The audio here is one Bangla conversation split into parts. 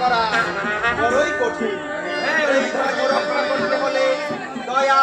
করা। বড়ই কঠিন। এই ধর্ম রক্ষা করতে হলে দয়া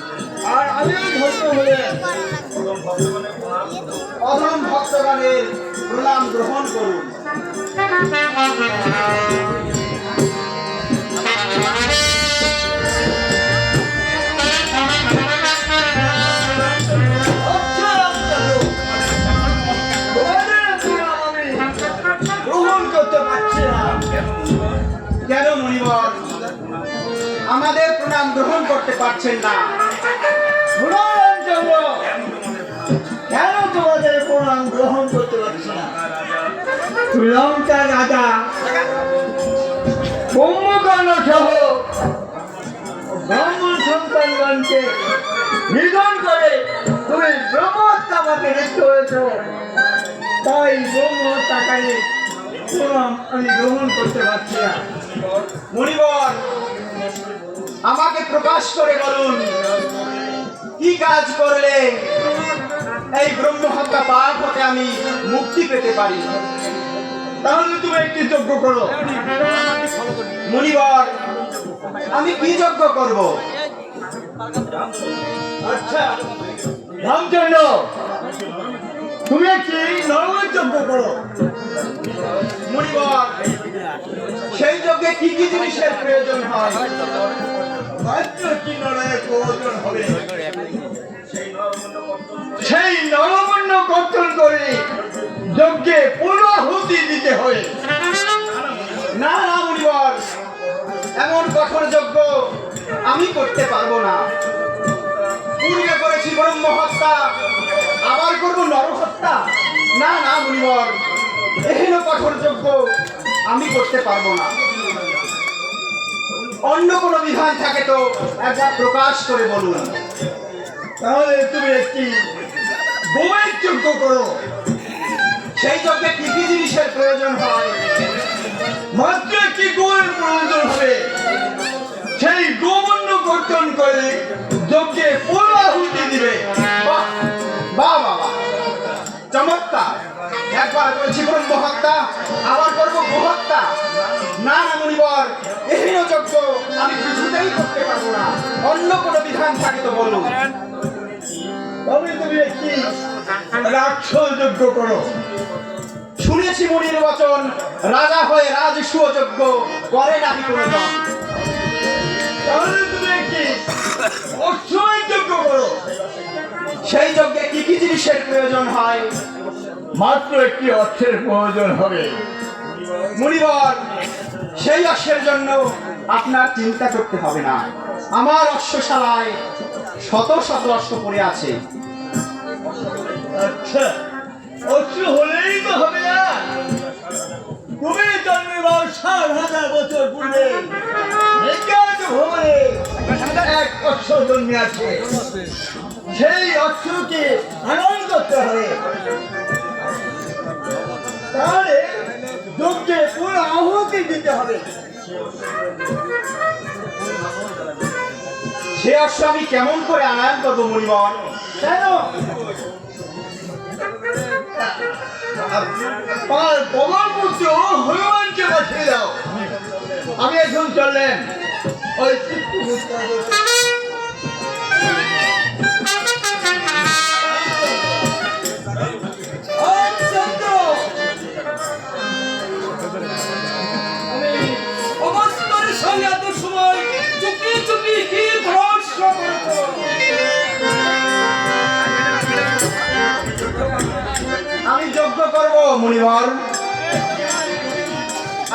আর আমিও ধন্য হলে অধম ভক্তগণের প্রণাম গ্রহণ করুন। আমাদের প্রণাম গ্রহণ করতে পারছেন না। গ্রহণ করতে পারছি না। শ্রীলঙ্কার রাজা কুম্ভকর্ণ সহ ব্রাহ্মণ সন্তানগণকে নিধন করে তুমি ব্রহ্মহত্যাকে লিপ্ত হয়েছ তাই ব্রহ্মহত্যাকারী প্রণাম আমি গ্রহণ করতে পারছি না। মণিবর আমাকে প্রকাশ করে বলুন, কি কাজ করলে এই ব্রহ্ম হত্যা পাপ হতে আমি মুক্তি পেতে পারি। তাহলে তুমি একটি যজ্ঞ করো। মণিবর আমি কি যজ্ঞ করব? আচ্ছা রামচন্দ্র, তুমি একটি নরমের যজ্ঞ করো। মণিবর সেই যজ্ঞে কি কি জিনিসের প্রয়োজন হয়? একটি নরের প্রয়োজন হবে। সেই নরমন্য কর্তন করে যজ্ঞে পুনরাহুতি দিতে হবে। না না মণিবর এমন কঠোর যজ্ঞ আমি করতে পারব না। পূর্বে করেছি ব্রহ্ম হত্যা আবার করব নরহত্যা। না না মণিবর এহেন কঠোর যজ্ঞ আমি করতে পারব না। অন্য কোনো বিধান থাকে তো একবার প্রকাশ করে বলুন। তাহলে তুমি একটি গোমের যজ্ঞ করো। সেই যজ্ঞে কি কি জিনিসের প্রয়োজন হয়? মাত্র একটি গোয়ের প্রয়োজন হবে? সেই গোমন্য কর্তন করে যজ্ঞে পুনরাহুতি দিবে। বাহ বাবা চমৎকার। একবার করেছি ব্রহ্ম আবার করব গোহত্যা না না, মণিবর, এহেন যজ্ঞ আমি কিছুতেই করতে পারব না। অন্য কোনো বিধান থাকে তো বলুন। যজ্ঞ করো। শুনেছি মুনির বচন রাজা হয়ে করে করো সেই যজ্ঞে কি কি জিনিসের প্রয়োজন হয়? মাত্র একটি অর্থের প্রয়োজন হবে। মুনিবর সেই অশ্বের জন্য আপনার চিন্তা করতে হবে না। আমার অশ্বশালায় শত শত অশ্ব পড়ে আছে। আচ্ছা সেই অশ্বকে আনন্দ করতে হবে। তাহলে যজ্ঞে পুরো আহুতি দিতে হবে। সে অশ্ব আমি কেমন করে আনায়ন করব মণিবর কেন? আমার পবন পুত্র হনুমানকে পাঠিয়ে দাও। আমি একজন চললেন ওই মণিবর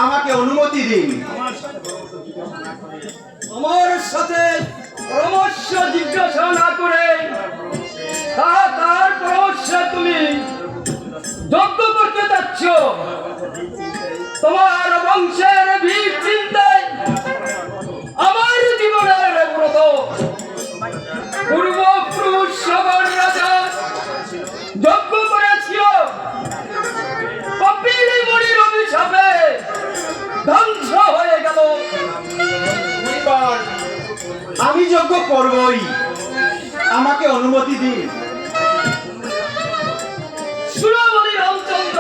আমাকে অনুমতি দিন। আমার সাথে পরামর্শ জিজ্ঞাসা না করে তার পরামর্শে তুমি যজ্ঞ করতে যাচ্ছ। তোমার বংশের আমি যজ্ঞ করবই। আমাকে অনুমতি দিন। সুরমণি রামচন্দ্র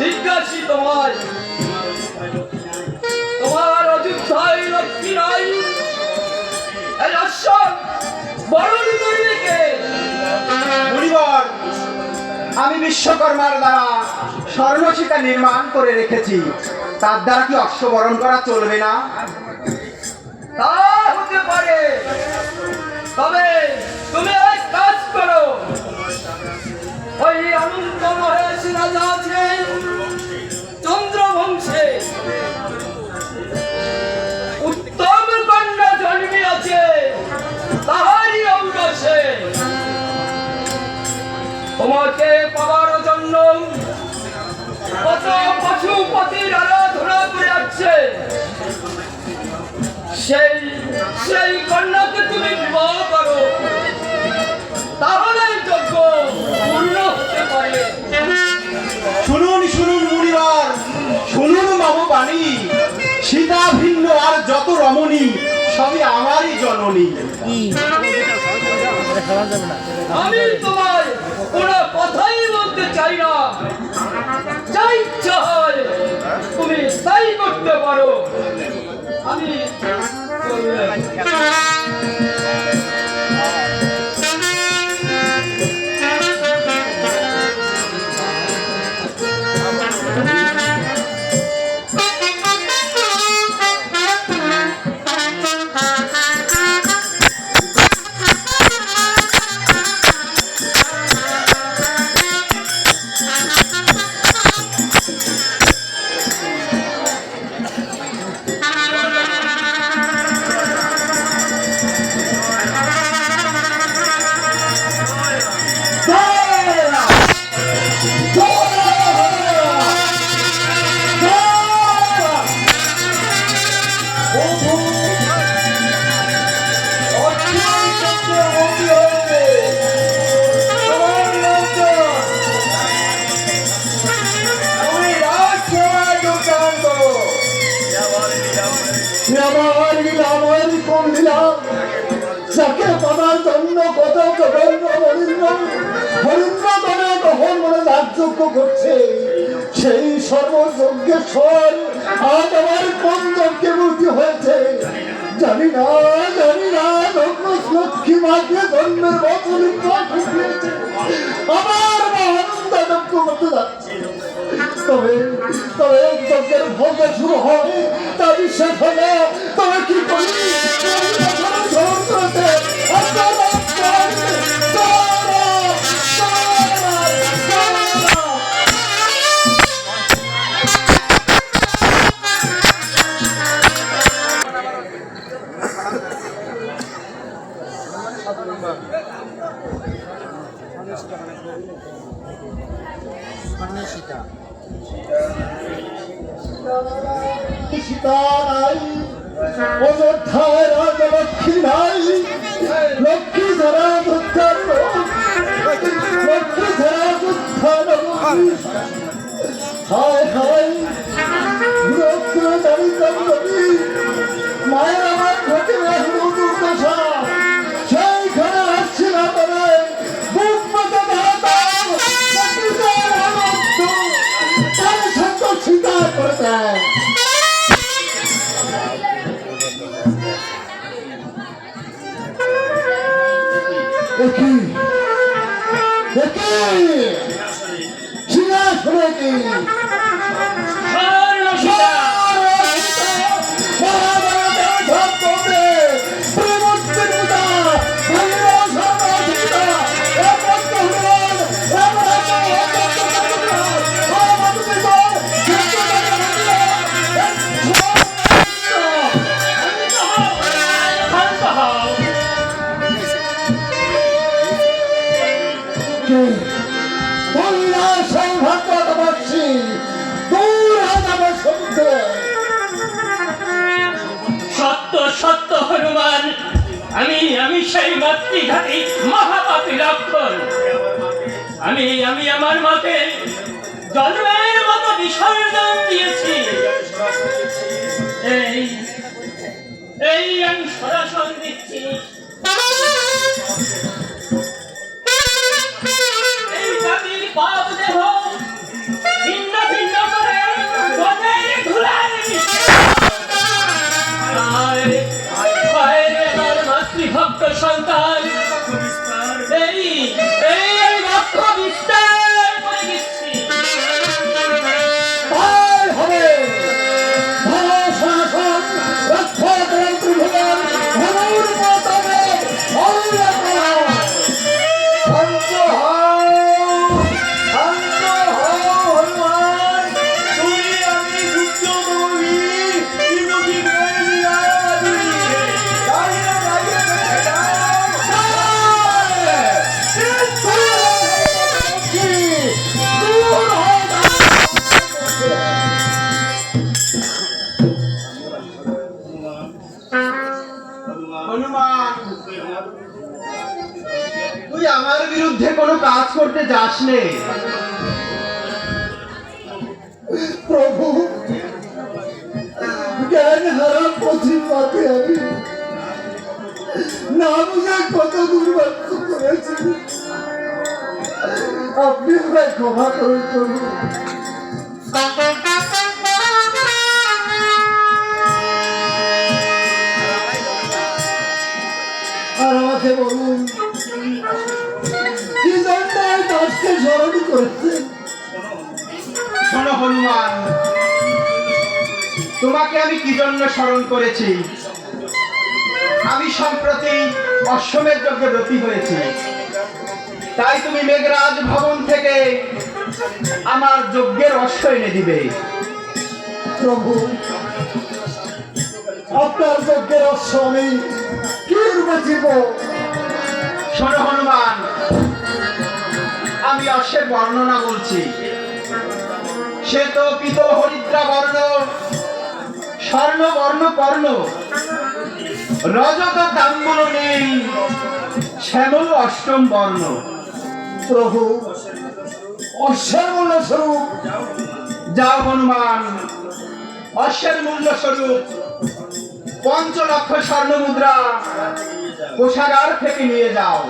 জিজ্ঞাসী তোমার তোমার অযোধ্যায় লক্ষ্মী নাই? বরণ করবে কে? মণিবর আমি বিশ্বকর্মার দ্বারা স্বর্ণশিকা নির্মাণ করে রেখেছি। তার দ্বারা কি অশ্ব বরণ করা চলবে না? তা হতে পারে। তবে তুমি এক কাজ করো। ওই অনন্ত মহেশ রাজা আছে চন্দ্রবংশে। উত্তম কন্যা জন্মে আছে, তাহারই অঙ্গসে তোমাকে পাওয়ার জন্য কত পশুপতির আরাধনা করে আসছে। সেই সেই কন্যাকে তুমি বিবাহ করো। তাহলে যজ্ঞ পূর্ণ হতে পারে। শুনুন শুনুন মুনিবার শুনুন বাবু বাণী। সীতা ভিন্ন আর যত রমণী সবই আমারই জননী। আমি তোমায় আমার আমার কোন দিলাম যাকে পাবার জন্য কত আমার কোন যজ্ঞে মূর্তি হয়েছে? জানি না জানি না লক্ষ্মী মাকে জন্মের বছর আমার মহানন্দ যজ্ঞ যাচ্ছে। তবে তবে যজ্ঞের ভোগে শুরু হয় তা বিশ্বাস হলে তবে কি করি দেখি দেখি সিংহাসনে কি সেই মাতৃঘাতী মহাপাপী লক্ষণ আমি আমি আমার মাকে জন্মের নে প্রভু, জ্ঞান হারা পথে আমি না বুঝে কত দুর্ভাগ্য করেছি। আপনি আমায় ক্ষমা করুন। প্রভু আর আমাকে বলুন করেছেন শোনো হনুমান তোমাকে আমি কি জন্য স্মরণ করেছি? আমি সম্প্রতি অশ্বমের যজ্ঞে ব্রতী হয়েছি। তাই তুমি মেঘরাজ ভবন থেকে আমার যজ্ঞের অশ্ব এনে দিবে। প্রভু আপনার যজ্ঞের অশ্ব আমি কি রূপে জীব? শোনো হনুমান আমি অশ্বের বর্ণনা বলছি। সে তো পিত হরিদ্রা বর্ণ, স্বর্ণ বর্ণ রজত শ্যামল অষ্টম বর্ণ। প্রভু, অশ্বের মূল্য স্বরূপ, যাও হনুমান, অশ্বের মূল্য স্বরূপ পঞ্চ লক্ষ স্বর্ণ মুদ্রা কোষাগার থেকে নিয়ে যাও।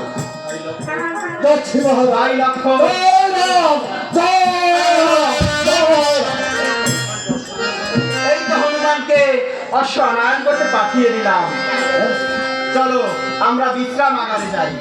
লক্ষ জয় রাম। এই তো হনুমানকে অশ্ব আনায়ন করতে পাঠিয়ে দিলাম। চলো আমরা বিশ্রাম আগারে যাই।